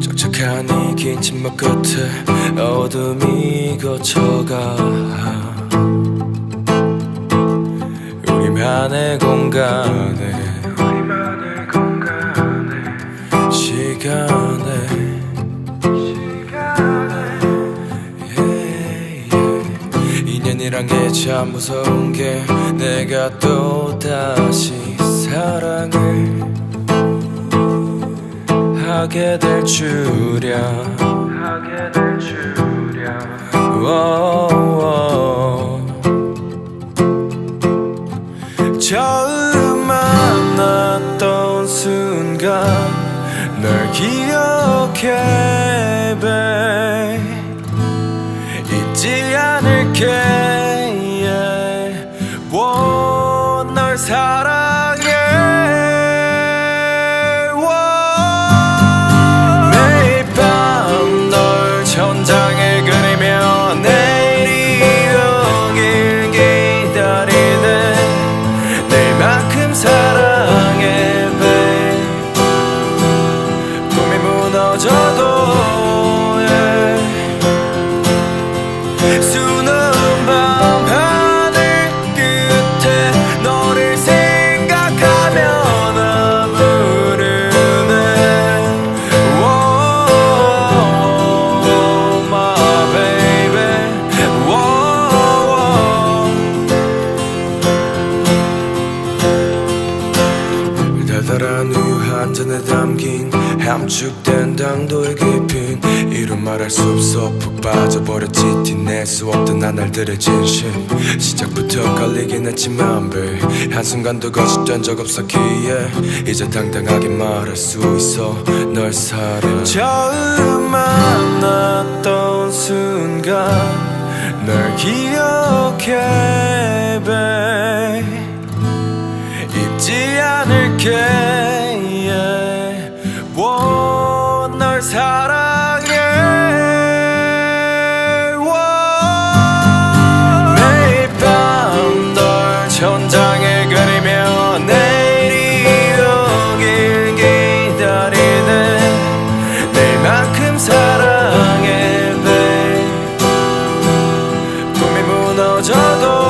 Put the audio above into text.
촉촉한 이 긴 침묵 끝에 어둠이 거쳐가. 우리만의 공간에. 우리만의 공간에. 시간에. yeah, yeah. 인연이란 게 참 무서운 게 내가 또 다시 사랑을 하게 될 줄이야. 하게 될 줄이야. 처음 만났던 순간 널 기억해 무너져도 잔에 담긴 함축된 당도의 깊인 이루 말할 수 없어 푹 빠져버렸지 티낼 수 없던 나날들의 진심. 시작부터 걸리긴 했지만 배 한순간도 거짓된 적 없었기에 이제 당당하게 말할 수 있어 널 사랑 처음 만났던 순간 널 기억해 babe 잊지 않을게 무너져도